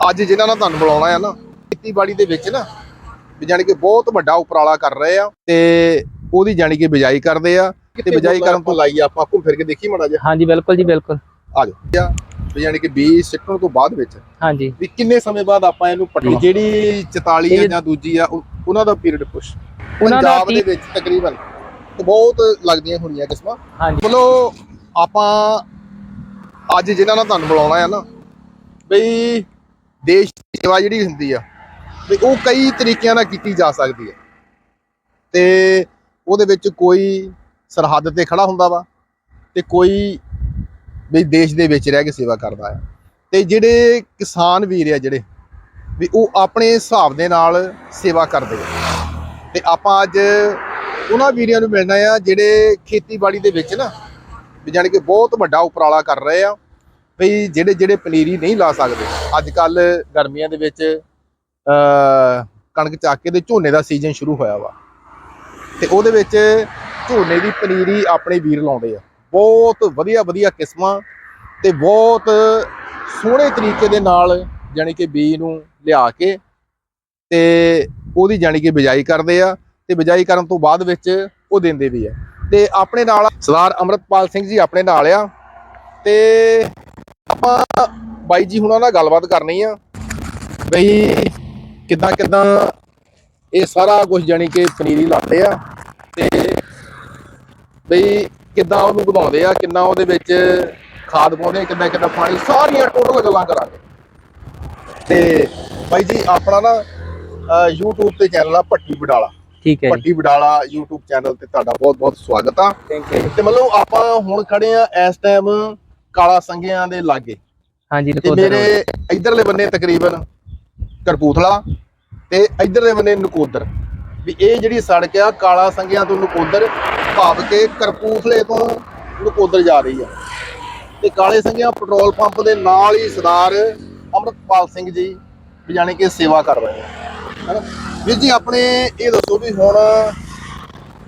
ਅੱਜ ਜਿਨ੍ਹਾਂ ਨਾਲ ਤੁਹਾਨੂੰ ਬੁਲਾਉਣਾ ਆ ਨਾ ਖੇਤੀਬਾੜੀ ਦੇ ਵਿੱਚ ਨਾ ਵੀ ਜਾਣੀ ਕਿ ਬਹੁਤ ਵੱਡਾ ਉਪਰਾਲਾ ਕਰ ਰਹੇ ਆ ਤੇ ਉਹਦੀ ਜਾਣੀ ਕਿ ਬਿਜਾਈ ਕਰਦੇ ਆ ਤੇ ਬਿਜਾਈ ਕਰਨ ਤੋਂ ਲਾਈ ਆਪਾਂ ਘੁੰਮ ਫਿਰ ਕੇ ਦੇਖੀ ਮੜਾ ਜਾ ਹਾਂਜੀ ਬਿਲਕੁਲ ਜੀ ਬਿਲਕੁਲ। ਆ ਵੀ ਜਾਣੀ ਕਿ ਬੀਜ ਸਿੱਟਣ ਤੋਂ ਬਾਅਦ ਵਿੱਚ ਹਾਂਜੀ। ਵੀ ਕਿੰਨੇ ਸਮੇਂ ਬਾਅਦ ਆਪਾਂ ਇਹਨੂੰ ਪੱਟਣਾ? ਜਿਹੜੀ 44 ਆ ਇਹ- ਜਾਂ ਦੂਜੀ ਆ ਉਹ- ਉਹਨਾਂ ਦਾ ਪੀਰੀਅਡ ਪੁੱਛ। ਉਹਨਾਂ ਦਾ ਦੇ ਵਿੱਚ ਤਕਰੀਬਨ ਤੇ ਬਹੁਤ ਲੱਗਦੀਆਂ ਹੋਣੀਆਂ ਕਿਸਮਾਂ। ਹਾਂਜੀ। ਚਲੋ ਆਪਾਂ ਅੱਜ ਜਿਨ੍ਹਾਂ ਨਾਲ ਤੁਹਾਨੂੰ ਬੁਲਾਉਣਾ ਆ ਨਾ ਬਈ ਦੇਸ਼ ਦੀ ਸੇਵਾ ਜਿਹੜੀ ਹੁੰਦੀ ਆ ਵੀ ਉਹ ਕਈ ਤਰੀਕਿਆਂ ਨਾਲ ਕੀਤੀ ਜਾ ਸਕਦੀ ਹੈ ਤੇ ਉਹਦੇ ਵਿੱਚ ਕੋਈ ਸਰਹੱਦ ਤੇ ਖੜਾ ਹੁੰਦਾ ਵਾ ਤੇ ਕੋਈ ਵੀ ਦੇਸ਼ ਦੇ ਵਿੱਚ ਰਹਿ ਕੇ ਸੇਵਾ ਕਰਦਾ ਆ। ਤੇ ਜਿਹੜੇ ਕਿਸਾਨ ਵੀਰ ਆ ਜਿਹੜੇ ਵੀ ਉਹ ਆਪਣੇ ਹਿਸਾਬ ਦੇ ਨਾਲ ਸੇਵਾ ਕਰਦੇ ਆ। ਤੇ ਆਪਾਂ ਅੱਜ ਉਹਨਾਂ ਵੀਰਾਂ ਨੂੰ ਮਿਲਣਾ ਆ ਜਿਹੜੇ ਖੇਤੀਬਾੜੀ ਦੇ ਵਿੱਚ ਨਾ ਵੀ ਜਾਣੀ ਕਿ ਬਹੁਤ ਵੱਡਾ ਉਪਰਾਲਾ ਕਰ ਰਹੇ ਆ। ਵੀ ਜਿਹੜੇ ਜਿਹੜੇ ਪਨੀਰੀ ਨਹੀਂ ਲਾ ਸਕਦੇ। ਅੱਜ ਕੱਲ ਗਰਮੀਆਂ ਦੇ ਵਿੱਚ ਕਣਕ ਚੱਕ ਕੇ ਤੇ ਝੋਨੇ ਦਾ ਸੀਜ਼ਨ ਸ਼ੁਰੂ ਹੋਇਆ ਵਾ। ਤੇ ਉਹਦੇ ਵਿੱਚ ਝੋਨੇ ਦੀ ਪਨੀਰੀ ਆਪਣੇ ਵੀਰ ਲਾਉਂਦੇ ਆ। ਬਹੁਤ ਵਧੀਆ ਵਧੀਆ ਕਿਸਮਾਂ ਤੇ ਬਹੁਤ ਸੋਹਣੇ ਤਰੀਕੇ ਦੇ ਨਾਲ ਜਾਣੀ ਕਿ ਬੀਜ ਨੂੰ ਲਿਆ ਕੇ ਤੇ ਉਹਦੀ ਜਾਣੀ ਕਿ ਬਿਜਾਈ ਕਰਦੇ ਆ ਤੇ ਬਿਜਾਈ ਕਰਨ ਤੋਂ ਬਾਅਦ ਵਿੱਚ ਉਹ ਦਿੰਦੇ ਵੀ ਆ। ਤੇ ਆਪਣੇ ਨਾਲ ਸਰਦਾਰ ਅਮਰਤਪਾਲ ਸਿੰਘ ਜੀ ਆਪਣੇ ਨਾਲ ਆ ਤੇ ਆਪਾਂ ਬਾਈ ਜੀ ਹੁਣਾਂ ਨਾਲ ਗੱਲਬਾਤ ਕਰਨੀ ਆ ਬਈ ਕਿੱਦਾਂ ਕਿੱਦਾਂ ਇਹ ਸਾਰਾ ਕੁਝ ਜਾਣੀ ਕਿ ਪਨੀਰੀ ਲਾਉਂਦੇ ਆ ਤੇ ਬਈ ਕਿੱਦਾਂ ਉਹਨੂੰ ਵਧਾਉਂਦੇ ਆ ਕਿੰਨਾ ਉਹਦੇ ਵਿੱਚ ਖਾਦ ਪਾਉਂਦੇ ਕਿੰਨਾ ਕਿੰਨਾ ਪਾਣੀ ਸਾਰੀਆਂ ਟੋਟਲ ਗੱਲਾਂ ਕਰਾਂਗੇ। ਤੇ ਬਾਈ ਜੀ ਆਪਣਾ ਨਾ YouTube ਤੇ ਚੈਨਲ ਆ ਭੱਟੀ ਬਡਾਲਾ ਠੀਕ ਹੈ ਭੱਟੀ ਬਡਾਲਾ YouTube ਚੈਨਲ ਤੇ ਤੁਹਾਡਾ ਬਹੁਤ ਬਹੁਤ ਸਵਾਗਤ ਆ। ਥੈਂਕ ਯੂ ਤੇ ਮਤਲਬ ਆਪਾਂ ਹੁਣ ਖੜੇ ਆ ਇਸ ਟਾਈਮ ਕਾਲਾ ਸੰਘਿਆਂ ਦੇ ਲਾਗੇ। ਹਾਂਜੀ ਤੇ ਨਕੋਦਰ ਮੇਰੇ ਇਧਰਲੇ ਬੰਨੇ ਤਕਰੀਬਨ ਕਰਪੂਥਲਾ ਤੇ ਇਧਰਲੇ ਬੰਨੇ ਨਕੋਦਰ। ਵੀ ਇਹ ਜਿਹੜੀ ਸੜਕ ਆ ਕਾਲਾ ਸੰਘਿਆਂ ਤੋਂ ਨਕੋਦਰ ਭਾਵ ਕੇ ਕਰਪੂਥਲੇ ਤੋਂ ਨਕੋਦਰ ਜਾ ਰਹੀ ਆ। ਤੇ ਕਾਲੇ ਸੰਘਿਆਂ ਪੈਟਰੋਲ ਪੰਪ ਦੇ ਨਾਲ ਹੀ ਸਰਦਾਰ ਅਮਰਤਪਾਲ ਸਿੰਘ ਜੀ ਵੀ ਜਾਣੀ ਕਿ ਸੇਵਾ ਕਰ ਰਹੇ ਆ। ਹੈਨਾ? ਵੀਰ ਜੀ ਆਪਣੇ ਇਹ ਦੱਸੋ ਵੀ ਹੁਣ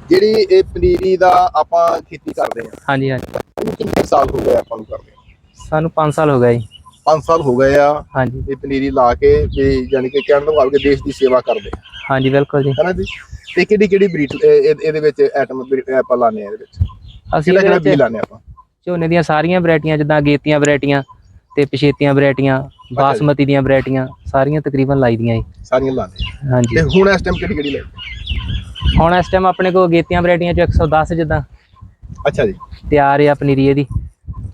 ਜਿਹੜੀ ਇਹ ਪਨੀਰੀ ਦਾ ਆਪਾਂ ਖੇਤੀ ਕਰਦੇ ਆ। ਹਾਂਜੀ ਹਾਂਜੀ। ਸਾਲ ਹੋ ਗਏ ਆਪਾਂ ਨੂੰ ਕਰਦੇ ਸਾਨੂੰ 5 ਸਾਲ ਹੋ ਗਏ ਜੀ। 5 ਸਾਲ ਹੋ ਗਏ ਆ ਹਾਂਜੀ। ਇਹ ਪਨੀਰੀ ਲਾ ਕੇ ਵੀ ਯਾਨੀ ਕਿ ਕਹਿਣ ਤੋਂ ਭਾਵ ਕਿ ਦੇਸ਼ ਦੀ ਸੇਵਾ ਕਰਦੇ ਆ, ਹਾਂਜੀ ਬਿਲਕੁਲ ਜੀ। ਹੈ ਨਾ ਜੀ? ਤੇ ਕਿਹੜੀ ਕਿਹੜੀ ਬਰੀਡ ਇਹਦੇ ਵਿੱਚ ਐਟਮ ਆਪਾਂ ਲਾਣੇ ਆ ਇਹਦੇ ਵਿੱਚ। ਅਸੀਂ ਕਿਹੜਾ ਕਿਹੜਾ ਇਹਦੇ ਬੀ ਵਿੱਚ ਲਾਣੇ ਆਪਾਂ? ਝੋਨੇ ਦੀਆਂ ਸਾਰੀਆਂ ਵੈਰਾਈਟੀਆਂ ਜਿੱਦਾਂ ਗੇਤੀਆਂ ਵੈਰਾਈਟੀਆਂ ਤੇ ਪਛੇਤੀਆਂ ਵੈਰਾਈਟੀਆਂ ਬਾਸਮਤੀ ਦੀਆਂ ਵੈਰਾਈਟੀਆਂ ਸਾਰੀਆਂ ਤਕਰੀਬਨ ਲਾਈ ਦੀਆਂ ਜੀ। ਸਾਰੀਆਂ ਲਾਣੇ ਆ। ਹਾਂਜੀ। ਤੇ ਹੁਣ ਇਸ ਟਾਈਮ ਕਿਹੜੀ ਕਿਹੜੀ ਲਾਈ? ਹੁਣ ਇਸ ਟਾਈਮ ਆਪਣੇ ਕੋਲ ਗੇਤੀਆਂ ਵੈਰਾਈਟੀਆਂ ਚ 110 ਜਿੱਦਾਂ। ਅੱਛਾ ਜੀ। ਤਿਆਰ ਆ ਪਨੀਰੀ ਇਹਦੀ।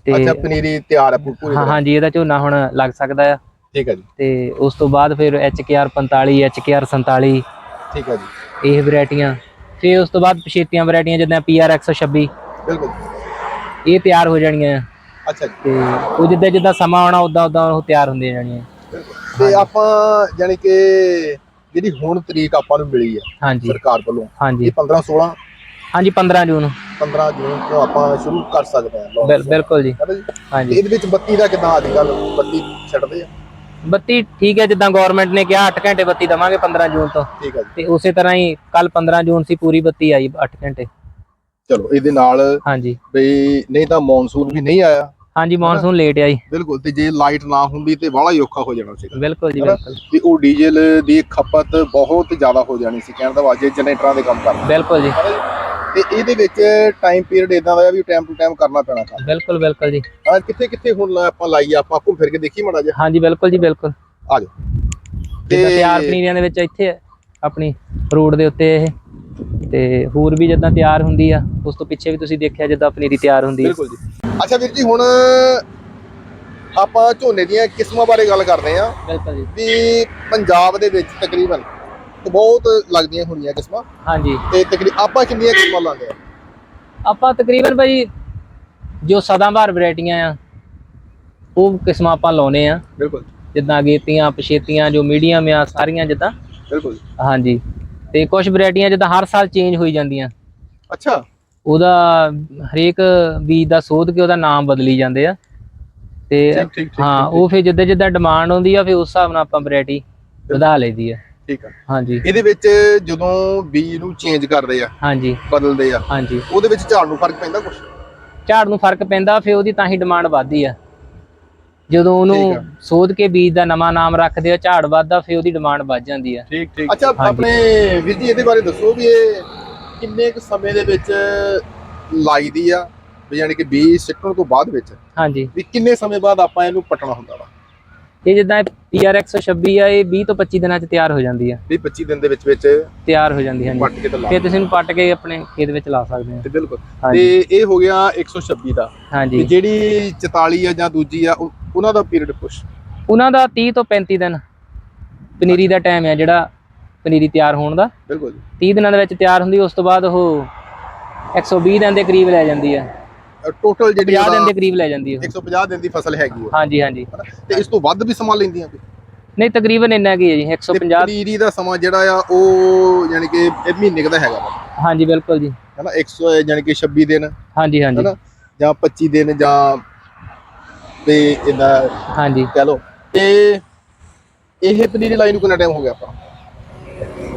ਤੇ ਅੱਛਾ ਪਨੀਰੀ ਤਿਆਰ ਹੈ ਪੂ- ਪੂਰੀ ਹਾਂ। ਹਾਂਜੀ ਇਹਦਾ ਝੋਨਾ ਹੁਣ ਲੱਗ ਸਕਦਾ ਆ। ਠੀਕ ਹੈ ਜੀ। ਤੇ ਉਸ ਤੋਂ ਬਾਅਦ ਫਿਰ HKR 45 HKR 47 ਠੀਕ ਹੈ ਜੀ। ਇਹ ਵੈਰਾਈਟੀਆਂ। ਫਿਰ ਉਸ ਤੋਂ ਬਾਅਦ ਪਛੇਤੀਆਂ ਵੈਰਾਈਟੀਆਂ ਜਿੱਦਾਂ PR 126 ਬਿਲਕੁਲ। ਇਹ ਤਿਆਰ ਹੋ ਜਾਣੀਆਂ ਆ। ਅੱਛਾ ਜੀ। ਤੇ ਉਹ ਜਿੱਦਾਂ ਜਿੱਦਾਂ ਸਮਾਂ ਆਉਣਾ ਉਦਾਂ ਉਦਾਂ ਉਹ ਤਿਆਰ ਹੁੰਦੀਆਂ ਜਾਣੀਆਂ। ਤੇ ਆਪਾਂ ਯਾਨੀ ਕਿ ਜਿਹੜੀ ਹੁਣ ਤਰੀਕ ਆਪਾਂ ਨੂੰ ਮਿਲੀ ਆ ਹਾਂਜੀ। ਸਰਕਾਰ ਵੱਲੋਂ ਇਹ 15 16 ਹਾਂਜੀ 15 ਜੂਨ। 15 ਜੂਨ ਤੋਂ ਆਪਾਂ ਸ਼ੁਰੂ ਕਰ ਸਕਦੇ ਹਾਂ ਬਿਲ- ਬਿਲਕੁਲ ਜੀ। ਤੇ ਹਾਂਜੀ। ਇਹਦੇ ਵਿੱਚ ਬੱਤੀ ਦਾ ਕਿਦਾਂ ਅੱਜ ਕੱਲ ਬੱਤੀ ਛੱਡਦੇ ਆ? ਬੱਤੀ ਠੀਕ ਹੈ ਜਿੱਦਾਂ ਗਵਰਨਮੈਂਟ ਨੇ ਕਿਹਾ 8 ਘੰਟੇ ਬੱਤੀ ਦਵਾਂਗੇ 15 ਜੂਨ ਤੋਂ। ਠੀਕ ਹੈ ਜੀ। ਤੇ ਉਸੇ ਤਰ੍ਹਾਂ ਹੀ ਕੱਲ 15 ਜੂਨ ਸੀ ਪੂਰੀ ਬੱਤੀ ਆਈ 8 ਘੰਟੇ। ਚਲੋ ਇਹਦੇ ਨਾਲ ਹਾਂਜੀ। ਬਈ ਨਹੀਂ ਤਾਂ ਮੌਨਸੂਨ ਵੀ ਨਹੀਂ ਆਇਆ। ਹਾਂਜੀ ਮੌਨਸੂਨ ਲੇਟ ਆਈ। ਬਿਲਕੁਲ ਤੇ ਜੇ ਲਾਈਟ ਨਾ ਹੁੰਦੀ ਤੇ ਬੜਾ ਹੀ ਔਖਾ ਹੋ ਜਾਣਾ ਸੀਗਾ। ਬਿਲਕੁਲ ਜੀ ਹਨਾ? ਬਿਲਕੁਲ। ਵੀ ਉਹ ਡੀਜ਼ਲ ਦੀ ਖਪਤ ਬਹੁਤ ਜ਼ਿਆਦਾ ਹੋ ਜਾਣੀ ਸੀ ਕਹਿਣ ਦਾ ਵਾਜੇ ਜਨਰੇਟਰਾਂ ਦੇ ਕੰਮ ਕਰਨਾ। ਬਿਲਕੁਲ ਜੀ? ਤੇ ਇਹਦੇ ਵਿੱਚ ਟਾਈਮ ਪੀਰੀਅਡ ਇਦਾਂ ਦਾ ਆ ਵੀ ਟਾਈਮ ਟੂ ਟਾਈਮ ਕਰਨਾ ਪੈਣਾ ਕੰਮ। ਬਿਲਕੁਲ ਬਿਲਕੁਲ ਜੀ। ਹਾਂ ਕਿੱਥੇ ਕਿੱਥੇ ਹੁਣ ਆਪਾਂ ਲਾਈ ਆ, ਆਪਾਂ ਘੁੰਮ ਫਿਰ ਕੇ ਦੇਖੀ ਮੜਾ ਜਾ ਹਾਂਜੀ ਬਿਲਕੁਲ ਜੀ ਬਿਲਕੁਲ। ਆ ਜਾਓ। ਜਿੱਦਾਂ ਤਿਆਰ ਪਨੀਰੀਆਂ ਦੇ ਵਿੱਚ ਇੱਥੇ ਹੈ, ਆਪਣੀ ਰੋਡ ਦੇ ਉੱਤੇ ਇਹ। ਤੇ ਹੋਰ ਵੀ ਜਿੱਦਾਂ ਤਿਆਰ ਹੁੰਦੀ ਆ ਉਸ ਤੋਂ ਪਿੱਛੇ ਵੀ ਤੁਸੀਂ ਦੇਖਿਆ ਜਿੱਦਾਂ ਪਨੀਰੀ ਤਿਆਰ ਹੁੰਦੀ ਹੈ ਬਿਲਕੁਲ ਜੀ। ਅੱਛਾ ਵੀਰ ਜੀ ਹੁਣ ਆਪਾਂ ਝੋਨੇ ਦੀਆਂ ਕਿਸਮਾਂ ਬਾਰੇ ਗੱਲ ਕਰਦੇ ਆ ਬਿਲਕੁਲ ਜੀ। ਵੀ ਪੰਜਾਬ ਦੇ ਵਿੱਚ ਤਕਰੀਬਨ ਬਹੁਤ ਲੱਗਦੀਆਂ ਹੋਣੀਆਂ ਕਿਸਮਾਂ। ਹਾਂਜੀ। ਤੇ ਤਕਰੀਬਨ ਆਪਾਂ ਕਿੰਨੀਆਂ ਕਿਸਮਾਂ ਲਾਉਂਦੇ ਆ? ਆਪਾਂ ਤਕਰੀਬਨ ਭਾਈ ਜੋ ਸਦਾਬਹਾਰ ਵੈਰਾਈਟੀਆਂ ਆ ਉਹ ਕਿਸਮਾਂ ਆਪਾਂ ਲਾਉਨੇ ਆ। ਬਿਲਕੁਲ। ਜਿੱਦਾਂ ਗੇਤੀਆਂ ਪਛੇਤੀਆਂ ਜੋ ਮੀਡੀਅਮ ਆ ਸਾਰੀਆਂ ਜਿੱਦਾਂ। ਬਿਲਕੁਲ। ਹਾਂਜੀ। ਤੇ ਕੁਝ ਵੈਰਾਈਟੀਆਂ ਜਿੱਦਾਂ ਹਰ ਸਾਲ ਚੇਂਜ ਹੋਈ ਜਾਂਦੀਆਂ। ਅੱਛਾ। ਉਹਦਾ ਹਰੇਕ ਬੀਜ ਦਾ ਸੋਧ ਕੇ ਉਹਦਾ ਨਾਮ ਬਦਲੀ ਜਾਂਦੇ ਆ। ਤੇ ਹਾਂ ਉਹ ਫਿਰ ਜਿੱਦਾਂ ਜਿੱਦਾਂ ਡਿਮਾਂਡ ਹੁੰਦੀ ਆ ਫਿਰ ਉਸ ਹਿਸਾਬ ਨਾਲ ਆਪਾਂ ਵੈਰਾਈਟੀ ਵਧਾ ਲਈਦੀ ਆ। ਠੀਕ ਆ। ਹਾਂਜੀ। ਇਹਦੇ ਵਿੱਚ ਜਦੋਂ ਬੀਜ ਨੂੰ ਚੇਂਜ ਕਰਦੇ ਆ ਹਾਂਜੀ। ਬਦਲਦੇ ਆ ਹਾਂਜੀ। ਉਹਦੇ ਵਿੱਚ ਝਾੜ ਨੂੰ ਫ਼ਰਕ ਪੈਂਦਾ ਕੁਝ ਝਾੜ ਨੂੰ ਫ਼ਰਕ ਪੈਂਦਾ ਫਿਰ ਉਹਦੀ ਤਾਂ ਹੀ ਡਿਮਾਂਡ ਵੱਧਦੀ ਆ। ਜਦੋਂ ਉਹਨੂੰ। ਸੋਧ ਕੇ ਬੀਜ ਦਾ ਨਵਾਂ ਨਾਮ ਰੱਖਦੇ ਆ ਝਾੜ ਵੱਧਦਾ ਫਿਰ ਉਹਦੀ ਡਿਮਾਂਡ ਵੱਧ ਜਾਂਦੀ ਆ। ਠੀਕ ਠੀਕ। ਅੱਛਾ ਆਪਣੇ ਵੀਰ ਜੀ ਇਹਦੇ ਬਾਰੇ ਦੱਸੋ ਵੀ ਇਹ ਕਿੰਨੇ ਕੁ ਸਮੇਂ ਦੇ ਵਿੱਚ ਲਾਈਦੀ ਆ? ਵੀ ਯਾਨੀ ਕਿ ਬੀਜ ਸਿੱਟਣ ਤੋਂ ਬਾਅਦ ਵਿੱਚ? ਹਾਂਜੀ। ਵੀ ਕਿੰਨੇ ਸਮੇਂ ਬਾਅਦ ਆਪਾਂ ਇਹਨੂੰ ਪਟਣਾ ਹੁੰਦਾ ਵਾ? ਇਹ ਜਿੱਦਾਂ ਪੀਆਰ 126 ਆ ਇਹ 20 ਤੋਂ 25 ਦਿਨਾਂ ਚ ਤਿਆਰ ਹੋ ਜਾਂਦੀ ਆ। ਵੀ 25 ਦਿਨ ਦੇ ਵਿੱਚ ਵਿੱਚ ਤਿਆਰ ਹੋ ਜਾਂਦੀ ਹਾਂਜੀ। ਪੱਟ ਕੇ ਤੇ ਲਾ ਫਿਰ ਤੁਸੀਂ ਇਹਨੂੰ ਪੱਟ ਕੇ ਆਪਣੇ ਖੇਤ ਵਿੱਚ ਲਾ ਸਕਦੇ ਆ। ਤੇ ਬਿਲਕੁਲ। ਤੇ ਇਹ ਹੋ ਗਿਆ 126 ਦਾ। ਤੇ ਹਾਂਜੀ ਜਿਹੜੀ 44 ਆ ਜਾਂ ਦੂਜੀ ਆ ਉਹ- ਉਹਨਾਂ ਦਾ ਪੀਰੀਅਡ ਪੁਸ਼ ਉਹਨਾਂ ਦਾ 30 ਤੋਂ 35 ਦਿਨ ਪਨੀਰੀ ਦਾ ਟਾਈਮ ਆ ਜਿਹੜਾ ਪਨੀਰੀ ਤਿਆਰ ਹੋਣ ਦਾ। ਬਿਲਕੁਲ ਜੀ। 30 ਦਿਨਾਂ ਦੇ ਵਿੱਚ ਤਿਆਰ ਹੁੰਦੀ ਉਸ ਤੋਂ ਬਾਅਦ ਉਹ 120 ਦਿਨ ਦੇ ਕਰੀਬ ਲੈ ਜਾਂਦੀ ਆ। ਟੋਟਲ ਜਿਹੜੀ 50 ਦਿਨ ਦੇ ਕਰੀਬ ਲੈ ਜਾਂਦੀ ਉਹ। 150 ਦਿਨ ਦੀ ਫਸਲ ਹੈਗੀ ਉਹ। ਹਾਂਜੀ ਹਾਂਜੀ? ਤੇ ਇਸ ਤੋਂ ਵੱਧ ਵੀ ਸਮਾਂ ਲੈਂਦੀਆਂ ਵੀ ਨਹੀਂ ਤਕਰੀਬਨ ਇੰਨਾ ਕੀ ਹੈ ਜੀ ਤੇ 150 ਪਨੀਰੀ ਦਾ ਸਮਾਂ ਜਿਹੜਾ ਆ ਉਹ ਯਾਨੀ ਕਿ ਇਹ ਮਹੀਨੇ ਦਾ ਹੈਗਾ ਹਾਂਜੀ ਬਿਲਕੁਲ ਜੀ। ਹਨਾ? 100 ਯਾਨੀ ਕਿ 26 ਦਿਨ। ਹਾਂਜੀ ਹਾਂਜੀ। ਹਨਾ? ਜਾਂ 25 ਦਿਨ ਜਾਂ ਤੇ ਇਹਦਾ ਹਾਂਜੀ। ਕਹਿ ਲਓ। ਤੇ ਇਹ ਪਨੀਰੀ ਲਾਈ ਨੂੰ ਕਿੰਨਾ ਟਾਈਮ ਹੋ ਗਿਆ ਆਪਾਂ?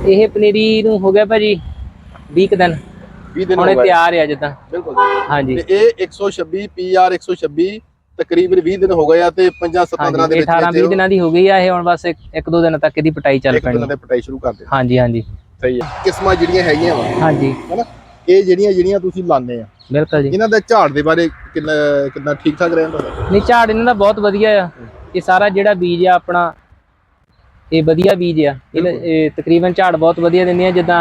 ਇਹ ਪਨੀਰੀ ਨੂੰ ਹੋ ਗਿਆ ਭਾਜੀ 20 ਕੁ ਦਿਨ। 20 ਦਿਨ ਹੋ ਗਏ। ਤਿਆਰ ਆ ਜਿੱਦਾਂ। ਬਿਲਕੁਲ। ਹਾਂਜੀ। ਤੇ ਇਹ 126 ਪੀਆਰ 126 ਤਕਰੀਬਨ 20 ਦਿਨ ਹੋ ਗਏ ਆ ਤੇ 5-7 ਦਿਨਾਂ ਦੇ ਹਾਂਜੀ ਵਿੱਚ 18 20 ਵਿੱਚ ਦਿਨਾਂ ਦੀ ਹੋ ਗਈ ਆ ਇਹ ਹੁਣ ਬਸ ਇੱਕ ਇੱਕ ਦੋ ਦਿਨ ਤੱਕ ਇਹਦੀ ਪਟਾਈ ਚੱਲ ਇੱਕ ਪੈਣੀ। ਦਿਨਾਂ ਦੇ ਪਟਾਈ ਸ਼ੁਰੂ ਕਰ ਦੇ ਹਾਂਜੀ ਹਾਂਜੀ। ਸਹੀ ਹੈ ਕਿਸਮਾਂ ਜਿਹੜੀਆਂ ਹੈਗੀਆਂ ਵਾ। ਹਾਂਜੀ। ਹਨਾ? ਇਹ ਜਿਹੜੀਆਂ ਜਿਹੜੀਆਂ ਤੁਸੀਂ ਲਾਉਂਦੇ ਆ। ਬਿਲਕੁਲ ਜੀ। ਇਹਨਾਂ ਦਾ ਝਾੜ ਦੇ ਬਾਰੇ ਕਿੰਨਾ ਕਿੰਨਾ ਠੀਕ ਠਾਕ ਰਹਿੰਦਾ ਨਹੀਂ ਝਾੜ ਇਹਨਾਂ ਦਾ ਬਹੁਤ ਵਧੀਆ ਆ। ਇਹ ਸਾਰਾ ਜਿਹੜਾ ਬੀਜ ਆ ਆਪਣਾ ਇਹ ਵਧੀਆ ਬੀਜ ਆ। ਇਹ ਤਕਰੀਬਨ ਝਾੜ ਬਹੁਤ ਵਧੀਆ ਦਿੰਦੀਆਂ ਜਿੱਦਾਂ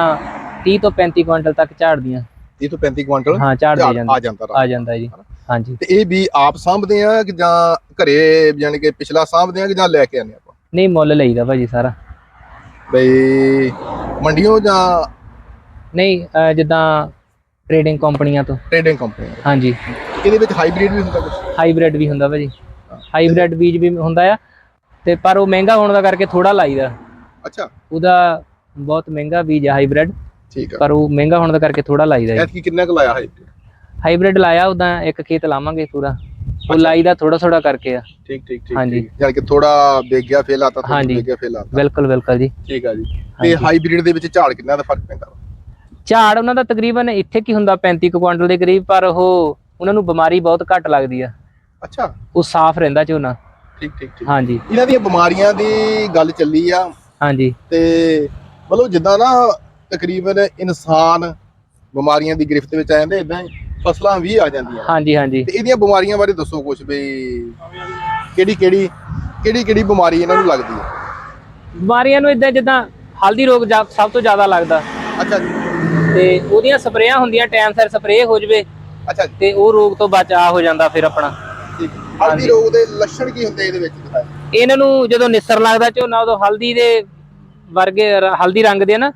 30 ਤੋਂ 35 ਕੁਇੰਟਲ ਤੱਕ ਝਾੜਦੀਆਂ। 30 ਤੋਂ 35 ਕੁਇੰਟਲ ਹਾਂ ਝਾੜ ਦੇ ਝਾੜ ਜਾਂਦਾ। ਆ ਜਾਂਦਾ ਆ ਜਾਂਦਾ ਜੀ। ਹਾਂਜੀ। ਤੇ ਇਹ ਵੀ ਆਪ ਸਾਂਭਦੇ ਆ ਕਿ ਜਾਂ ਘਰੇ ਯਾਨੀ ਕਿ ਪਿਛਲਾ ਸਾਂਭਦੇ ਆ ਕਿ ਜਾਂ ਲੈ ਕੇ ਆਨੇ ਆਪਾਂ? ਨਹੀਂ ਮੁੱਲ ਲਈਦਾ ਭਾਜੀ ਸਾਰਾ। ਬਈ ਮੰਡੀਆਂ ਜਾਂ ਨਹੀਂ ਜਿੱਦਾਂ ਟ੍ਰੇਡਿੰਗ ਕੰਪਨੀਆਂ ਤੋਂ। ਟ੍ਰੇਡਿੰਗ ਕੰਪਨੀ ਹਾਂਜੀ। ਇਹਦੇ ਵਿੱਚ ਹਾਈਬ੍ਰਿਡ ਵੀ ਹੁੰਦਾ ਕੁਝ ਹਾਈਬ੍ਰਿਡ ਵੀ ਹੁੰਦਾ ਭਾਜੀ। ਹਾਈਬ੍ਰਿਡ ਬੀਜ ਵੀ ਹੁੰਦਾ ਆ ਤੇ ਪਰ ਉਹ ਮਹਿੰਗਾ ਹੋਣ ਦਾ ਕਰਕੇ ਥੋੜਾ ਲਾਈਦਾ। ਅੱਛਾ। ਉਹਦਾ ਬਹੁਤ ਮਹਿੰਗਾ ਬੀਜ ਆ ਹਾਈਬ੍ਰਿਡ ਠੀਕ ਆ। ਪਰ ਉਹ ਮਹਿੰਗਾ ਹੋਣ ਦਾ ਕਰਕੇ ਥੋੜਾ ਲਾਈਦਾ ਜੀ। ਐਤਕੀ ਕਿੰਨਾ ਕੁ ਲਾਇਆ ਹਾਈਬ੍ਰਿਡ? ਹਾਈਬ੍ਰਿਡ ਲਾਇਆ ਉਦਾਂ ਇੱਕ ਖੇਤ ਲਾਵਾਂਗੇ ਪੂਰਾ। ਉਹ ਲਾਈਦਾ ਥੋੜਾ ਥੋੜਾ ਕਰਕੇ ਆ। ਠੀਕ ਠੀਕ ਠੀਕ ਹਾਂਜੀ। ਯਾਨੀ ਕਿ ਥੋੜਾ ਵੇਗ ਗਿਆ ਫੇਲ ਆਤਾ ਥੋੜਾ। ਵੇਗ ਗਿਆ ਫੇਲ ਆਤਾ। ਬਿਲਕੁਲ ਬਿਲਕੁਲ ਜੀ। ਠੀਕ ਆ ਜੀ। ਤੇ ਹਾਈਬ੍ਰਿਡ ਦੇ ਵਿੱਚ ਝਾੜ ਕਿੰਨਾ ਦਾ ਫ਼ਰਕ ਪੈਂਦਾ? ਝਾੜ ਉਹਨਾਂ ਦਾ ਤਕਰੀਬਨ ਇੱਥੇ ਕੀ ਹੁੰਦਾ 35 ਕੁ ਕੁਇੰਟਲ ਦੇ ਕਰੀਬ ਪਰ ਉਹ ਉਹਨਾਂ ਨੂੰ ਬਿਮਾਰੀ ਬਹੁਤ ਘੱਟ ਲੱਗਦੀ ਆ। ਅੱਛਾ। ਉਹ ਸਾਫ਼ ਰਹਿੰਦਾ ਝੋਨਾ। ਠੀਕ ਠੀਕ ਠੀਕ। ਹਾਂਜੀ। ਇਹਨਾਂ ਦੀਆਂ ਬਿਮਾਰੀਆਂ ਦੀ ਗੱਲ ਚੱਲੀ ਆ। ਹਾਂਜੀ। ਤੇ ਮਤਲਬ ਜਿੱਦਾਂ ਨਾ ਤਕਰੀਬਨ ਇਨਸਾਨ ਬਿਮਾਰੀਆਂ ਦੀ ਗ੍ਰਿਫਤ ਵਿੱਚ ਆ ਜਾਂਦੇ ਇਦਾਂ ਫਸਲਾਂ ਵੀ ਆ ਜਾਂਦੀਆਂ। ਹਾਂਜੀ ਹਾਂਜੀ। ਤੇ ਇਹਦੀਆਂ ਬਿਮਾਰੀਆਂ ਬਾਰੇ ਦੱਸੋ ਕੁਝ ਵੀ। ਕਿਹੜੀ ਕਿਹੜੀ ਕਿਹੜੀ ਕਿਹੜੀ ਬਿਮਾਰੀ ਇਹਨਾਂ ਨੂੰ ਲੱਗਦੀ ਹੈ? ਬਿਮਾਰੀਆਂ ਨੂੰ ਇਦਾਂ ਜਿੱਦਾਂ ਹਲਦੀ ਰੋਗ ਸਭ ਤੋਂ ਜ਼ਿਆਦਾ ਲੱਗਦਾ। ਅੱਛਾ ਜੀ। ਤੇ ਉਹਦੀਆਂ ਸਪਰੇਆਂ ਹੁੰਦੀਆਂ ਟਾਈਮ ਸਿਰ ਸਪਰੇਅ ਹੋ ਜਵੇ। ਅੱਛਾ ਜੀ। ਤੇ ਉਹ ਰੋਗ ਤੋਂ ਬਚਾ ਹੋ ਜਾਂਦਾ ਫਿਰ ਆਪਣਾ। ਠੀਕ ਹਲਦੀ ਰੋਗ ਦੇ ਲੱਛਣ ਕੀ ਹੁੰਦੇ ਇਹਦੇ ਵਿੱਚ ਇਹਨਾਂ ਨੂੰ ਜਦੋਂ ਨਿਸਰ ਲੱਗਦਾ ਝੋਨਾ ਉਦੋਂ ਹਲਦੀ ਦੇ ਵਰਗੇ ਹਲਦੀ ਰੰਗ ਦੇ ਨਾ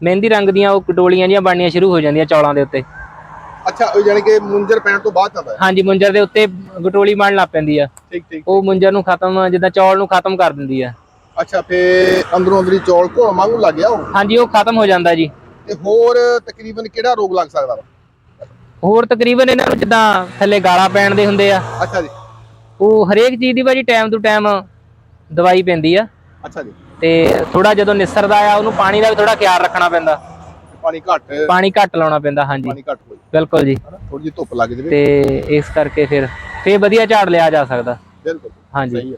ਮਹਿੰਦੀ ਰੰਗ ਦੀਆਂ ਉਹ ਕਟੋਲੀਆਂ ਜੀਆਂ ਬਣਨੀਆਂ ਸ਼ੁਰੂ ਹੋ ਜਾਂਦੀਆਂ ਚੌਲਾਂ ਦੇ ਉੱਤੇ। ਅੱਛਾ ਉਹ ਜਾਨੀ ਕਿ ਮੁੰਜਰ ਪੈਣ ਤੋਂ ਬਾਅਦ ਜਾਂਦਾ ਹੈ? ਹਾਂਜੀ ਮੁੰਜਰ ਦੇ ਉੱਤੇ ਗਟੋਲੀ ਬਣਨ ਲੱਗ ਪੈਂਦੀ ਆ। ਠੀਕ ਠੀਕ। ਉਹ ਮੁੰਜਰ ਨੂੰ ਖਤਮ ਜਿੱਦਾਂ ਚੌਲ ਨੂੰ ਖਤਮ ਕਰ ਦਿੰਦੀ ਆ। ਅੱਛਾ ਫੇ ਅੰਦਰੋਂ ਅੰਦਰੀ ਚੌਲ ਘੋਲ ਵਾਂਗੂ ਲੱਗ ਗਿਆ ਉਹ? ਹਾਂਜੀ ਉਹ ਖਤਮ ਹੋ ਜਾਂਦਾ ਜੀ। ਤੇ ਹੋਰ ਤਕਰੀਬਨ ਕਿਹੜਾ ਰੋਗ ਲੱਗ ਸਕਦਾ ਵਾ? ਹੋਰ ਤਕਰੀਬਨ ਇਹਨਾਂ ਨੂੰ ਜਿੱਦਾਂ ਥੱਲੇ ਗਾਲਾਂ ਪੈਣ ਦੇ ਹੁੰਦੇ ਆ। ਅੱਛਾ ਜੀ। ਉਹ ਹਰੇਕ ਚੀਜ਼ ਦੀ ਭਾਜੀ ਟਾਈਮ ਟੂ ਟਾਈਮ ਦਵਾਈ ਪੈਂਦੀ ਆ। ਅੱਛਾ ਜੀ। ਤੇ ਥੋੜਾ ਜਦੋਂ ਨਿਸਰਦਾ ਆ ਉਹਨੂੰ ਪਾਣੀ ਦਾ ਵੀ ਥੋੜਾ ਖਿਆਲ ਰੱਖਣਾ ਪੈਂਦਾ। ਪਾਣੀ ਘੱਟ ਪਾਣੀ ਘੱਟ ਲਾਉਣਾ ਪੈਂਦਾ ਹਾਂਜੀ। ਪਾਣੀ ਘੱਟ ਹੋਈ ਬਿਲਕੁਲ ਜੀ। ਥੋੜੀ ਜਿਹੀ ਧੁੱਪ ਲੱਗ ਜਾਵੇ। ਤੇ ਇਸ ਕਰਕੇ ਫਿਰ ਫੇਰ ਵਧੀਆ ਝਾੜ ਲਿਆ ਜਾ ਸਕਦਾ। ਬਿਲਕੁਲ। ਹਾਂਜੀ।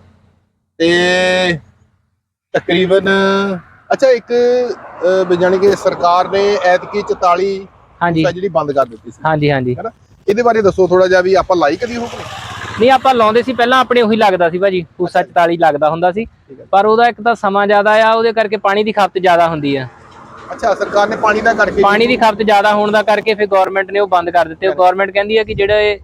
ਤੇ ਤਕਰੀਬਨ ਅੱਛਾ ਇੱਕ ਜਾਣੀ ਕਿ ਸਰਕਾਰ ਨੇ ਐਤਕੀ 44 ਹਾਂਜੀ। ਜਿਹੜੀ ਬੰਦ ਕਰ ਦਿੱਤੀ ਸੀ। ਹਾਂਜੀ ਹਾਂਜੀ। ਇਹਦੇ ਬਾਰੇ ਦੱਸੋ ਥੋੜਾ ਜਿਹਾ ਵੀ ਆਪਾਂ ਲਾਈ ਕਦੀ ਹੋ ਨਹੀਂ? ਆਪਾਂ ਲਾਉਂਦੇ ਸੀ ਪਹਿਲਾਂ ਆਪਣੇ ਉਹੀ ਲੱਗਦਾ ਸੀ ਭਾਜੀ ਪੂਸਾ 44 ਲੱਗਦਾ ਹੁੰਦਾ ਸੀ। ਪਰ ਉਹਦਾ ਇੱਕ ਤਾਂ ਸਮਾਂ ਜ਼ਿਆਦਾ ਆ ਉਹਦੇ ਕਰਕੇ ਪਾਣੀ ਦੀ ਖਪਤ ਜ਼ਿਆਦਾ ਹੁੰਦੀ ਆ। ਅੱਛਾ ਸਰਕਾਰ ਨੇ ਪਾਣੀ ਦਾ ਕਰਕੇ ਪਾਣੀ ਦੀ ਖਪਤ ਜ਼ਿਆਦਾ ਹੋਣ ਦਾ ਕਰਕੇ ਫਿਰ ਗਵਰਨਮੈਂਟ ਨੇ ਉਹ ਬੰਦ ਕਰ ਦਿੱਤੇ। ਉਹ ਗਵਰਨਮੈਂਟ ਕਹਿੰਦੀ ਆ ਕਿ ਜਿਹੜੇ